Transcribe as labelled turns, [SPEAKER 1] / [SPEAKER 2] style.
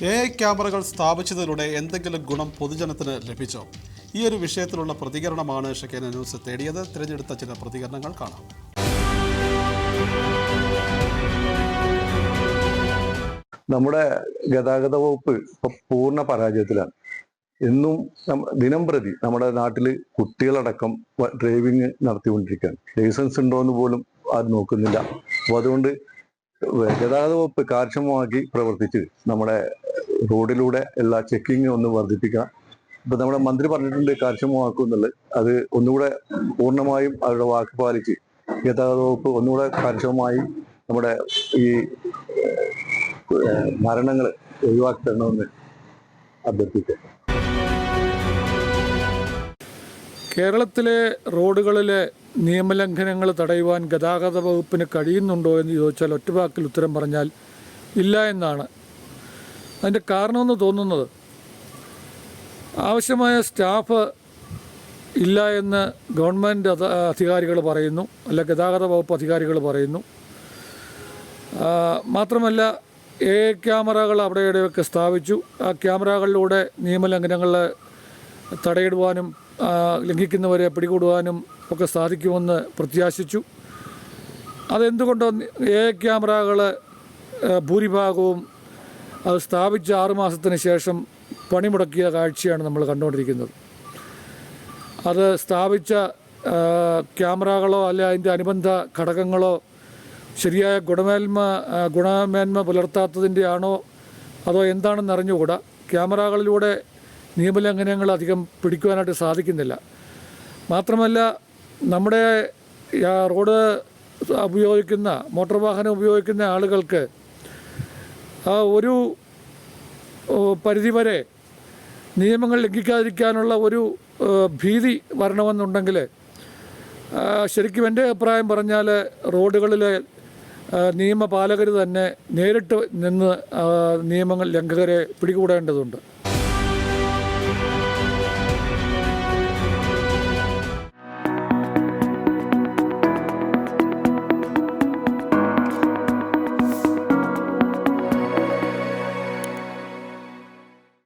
[SPEAKER 1] A I ക്യാമറകൾ സ്ഥാപിച്ചതിലൂടെ എന്തെങ്കിലും ഗുണം പൊതുജനത്തിന് ലഭിച്ചോ? ഈ ഒരു വിഷയത്തിലുള്ള പ്രതികരണമാണ് ഷെക്കേന ന്യൂസ് തേടിയത്. തിരഞ്ഞെടുത്ത ചില പ്രതികരണങ്ങൾ കാണാം.
[SPEAKER 2] നമ്മുടെ ഗതാഗത വകുപ്പ് പൂർണ പരാജയത്തിലാണ്. എന്നും ദിനം പ്രതി നമ്മുടെ നാട്ടിൽ കുട്ടികളടക്കം ഡ്രൈവിംഗ് നടത്തിക്കൊണ്ടിരിക്കുകയാണ്. ലൈസൻസ് ഉണ്ടോ എന്ന് പോലും അത് നോക്കുന്നില്ല. അപ്പോൾ അതുകൊണ്ട് ഗതാഗത വകുപ്പ് കാര്യക്ഷമമാക്കി പ്രവർത്തിച്ച് നമ്മുടെ റോഡിലൂടെ എല്ലാ ചെക്കിങ് ഒന്ന് വർദ്ധിപ്പിക്കണം. ഇപ്പൊ നമ്മുടെ മന്ത്രി പറഞ്ഞിട്ടുണ്ട് കാര്യക്ഷമമാക്കും എന്നുള്ളത് അത് ഒന്നുകൂടെ പൂർണമായും അവരുടെ വാക്ക് പാലിച്ച് ഗതാഗത വകുപ്പ് ഒന്നുകൂടെ കാര്യക്ഷമമായി നമ്മുടെ ഈ മരണങ്ങൾ ഒഴിവാക്കി തരണമെന്ന് അഭ്യർത്ഥിക്കാം.
[SPEAKER 3] കേരളത്തിലെ റോഡുകളിലെ നിയമലംഘനങ്ങൾ തടയുവാൻ ഗതാഗത വകുപ്പിന് കഴിയുന്നുണ്ടോ എന്ന് ചോദിച്ചാൽ ഒറ്റവാക്കിൽ ഉത്തരം പറഞ്ഞാൽ ഇല്ല എന്നാണ് അതിന്റെ കാരണമെന്ന് തോന്നുന്നത് ആവശ്യമായ സ്റ്റാഫ് ഇല്ല എന്ന് ഗവൺമെന്റ് അധികാരികൾ പറയുന്നു അല്ല ഗതാഗത വകുപ്പ് അധികാരികൾ പറയുന്നു. മാത്രമല്ല എ ക്യാമറകൾ അവിടെ ഇവിടെയൊക്കെ സ്ഥാപിച്ചു. ആ ക്യാമറകളിലൂടെ നിയമലംഘനങ്ങളെ തടയിടുവാനും ലംഘിക്കുന്നവരെ പിടികൂടുവാനും ഒക്കെ സാധിക്കുമെന്ന് പ്രത്യാശിച്ചു. അതെന്തുകൊണ്ടോ എ ക്യാമറകൾ ഭൂരിഭാഗവും അത് സ്ഥാപിച്ച ആറുമാസത്തിന് ശേഷം പണിമുടക്കിയ കാഴ്ചയാണ് നമ്മൾ കണ്ടുകൊണ്ടിരിക്കുന്നത്. അത് സ്ഥാപിച്ച ക്യാമറകളോ അല്ല അതിന്റെ അനുബന്ധ ഘടകങ്ങളോ ശരിയായ ഗുണമേന്മ ഗുണമേന്മ പുലർത്താത്തതിന്റെ ആണോ? അതോ എന്താണെന്ന് അറിഞ്ഞുകൂടാ? ക്യാമറകളിലൂടെ നിയമലംഘനങ്ങൾ അധികം പിടിക്കുവാനായിട്ട് സാധിക്കുന്നില്ല. മാത്രമല്ല നമ്മുടെ റോഡ് ഉപയോഗിക്കുന്ന മോട്ടോർ വാഹനം ഉപയോഗിക്കുന്ന ആളുകൾക്ക് ഒരു പരിധിവരെ നിയമങ്ങൾ ലംഘിക്കാതിരിക്കാനുള്ള ഒരു ഭീതി വരണമെന്നുണ്ടെങ്കിൽ ശരിക്കും എന്റെ അഭിപ്രായം പറഞ്ഞാൽ റോഡുകളിലെ നിയമപാലകർ തന്നെ നേരിട്ട് നിന്ന് നിയമങ്ങൾ ലംഘകരെ പിടികൂടേണ്ടതുണ്ട്.